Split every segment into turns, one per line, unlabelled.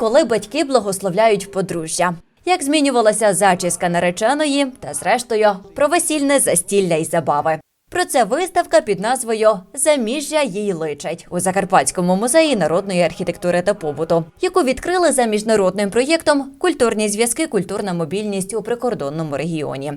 Коли батьки благословляють подружжя. Як змінювалася зачіска нареченої, та зрештою про весільне застілля й забави. Про це виставка під назвою Заміжжя їй личать у Закарпатському музеї народної архітектури та побуту, яку відкрили за міжнародним проєктом Культурні зв'язки, культурна мобільність у прикордонному регіоні.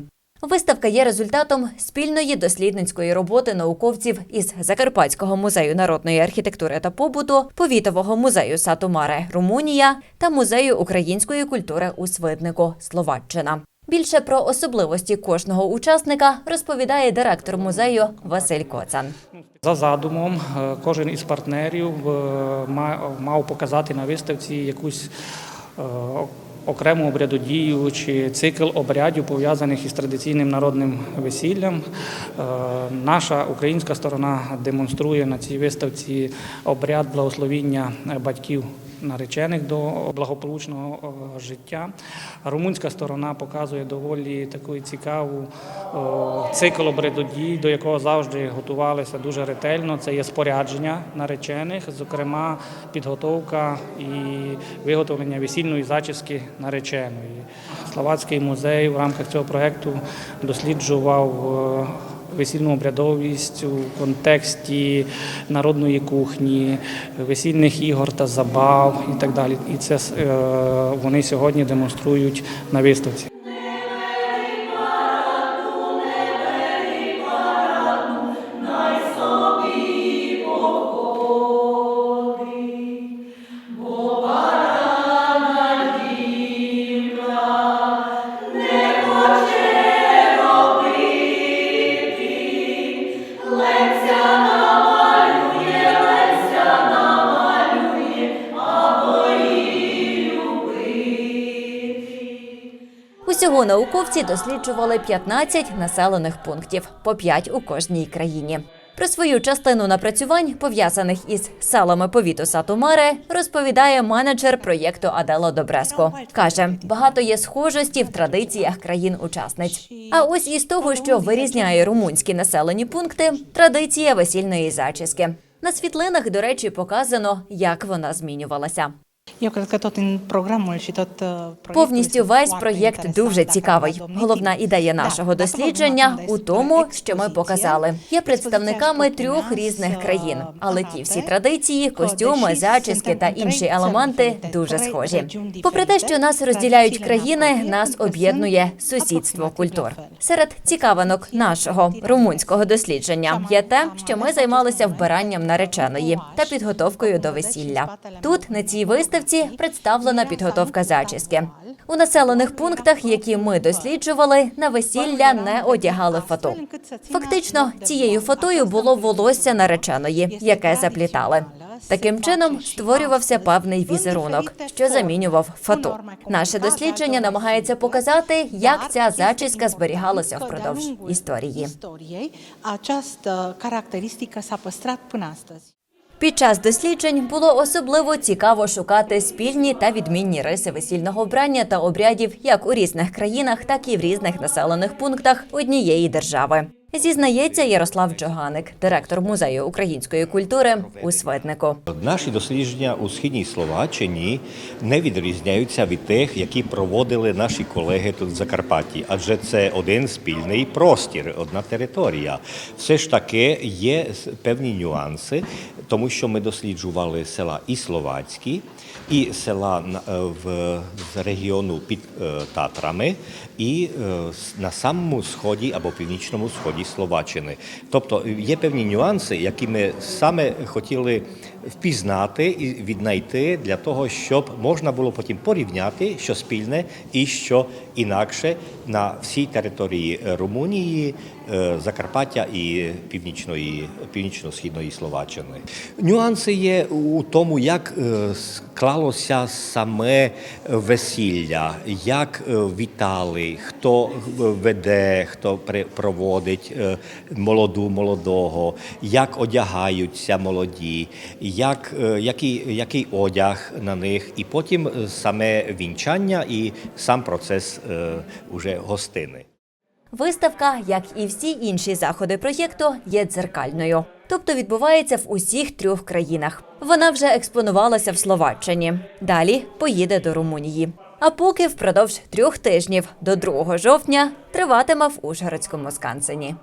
Виставка є результатом спільної дослідницької роботи науковців із Закарпатського музею народної архітектури та побуту, повітового музею Сатомаре Румунія та музею української культури у Свиднику Словаччина. Більше про особливості кожного учасника розповідає директор музею Василь Коцан.
За задумом, е, кожен із партнерів е, ма- мав показати на виставці якусь е, окрему обрядодію чи цикл обрядів, пов'язаних із традиційним народним весіллям. Е, Наша українська сторона демонструє на цій виставці обряд благословіння батьків наречених до благополучного е, життя. Румунська сторона показує доволі таку цікаву е, цикл обрядодій, до якого завжди готувалися дуже ретельно. Це є спорядження наречених, зокрема підготовка і виготовлення весільної зачіски нареченої. Словацький музей в рамках цього проєкту досліджував. Весільну обрядовість у контексті народної кухні, весільних ігор та забав і так далі. І це е, вони сьогодні демонструють на виставці.
Усього науковці досліджували 15 населених пунктів, по 5 у кожній країні. Про свою частину напрацювань, пов'язаних із селами повіту Сатумаре, розповідає менеджер проєкту Адело Добреско. Каже, багато є схожості в традиціях країн-учасниць. А ось із того, що вирізняє румунські населені пункти, традиція весільної зачіски. На світлинах, до речі, показано, як вона змінювалася.
Proiectul
Повністю весь проєкт дуже цікавий. Головна ідея нашого дослідження у тому, що ми показали. Є представниками трьох різних країн, але ті всі традиції, костюми, зачіски та інші елементи дуже схожі. Попри те, що нас розділяють країни, нас об'єднує сусідство культур. Серед цікавинок нашого румунського дослідження є те, що ми займалися вбиранням нареченої та підготовкою до весілля. Тут на цій виставці представлена підготовка зачіски. У населених пунктах, які ми досліджували, на весілля не одягали фату. Фактично, цією фатою було волосся нареченої, яке заплітали. Таким чином створювався певний візерунок, що замінював фату. Наше дослідження намагається показати, як ця зачіска зберігалася впродовж історії. Під час досліджень було особливо цікаво шукати спільні та відмінні риси весільного вбрання та обрядів як у різних країнах, так і в різних населених пунктах однієї держави. Зізнається Ярослав Джоганик, директор музею української культури у Свиднику.
Наші дослідження у східній Словаччині не відрізняються від тих, які проводили наші колеги тут в Закарпатті, адже це один спільний простір, одна територія. Все ж таки є певні нюанси, тому що ми досліджували села і словацькі, і села е, в з регіону під е, Татрами, і е, на самому сході або північному сході Словаччини. Тобто є певні нюанси, які ми саме хотіли впізнати і віднайти для того, щоб можна було потім порівняти, що спільне і що інакше на всій території е, Румунії, е, Закарпаття і північної, північно-східної Словаччини. Нюанси є у тому, як е, склалося саме весілля, як вітали, хто веде, хто проводить молоду молодого, як одягаються молоді, як, е, який, який одяг на них, і потім е, саме вінчання і сам процес е, уже гостини.
Виставка, як і всі інші заходи проєкту, є дзеркальною. тобто відбувається в усіх трьох країнах. Вона вже експонувалася в Словаччині. Далі поїде до Румунії. А поки впродовж трьох тижнів до 2 жовтня триватиме в Ужгородському Скансені.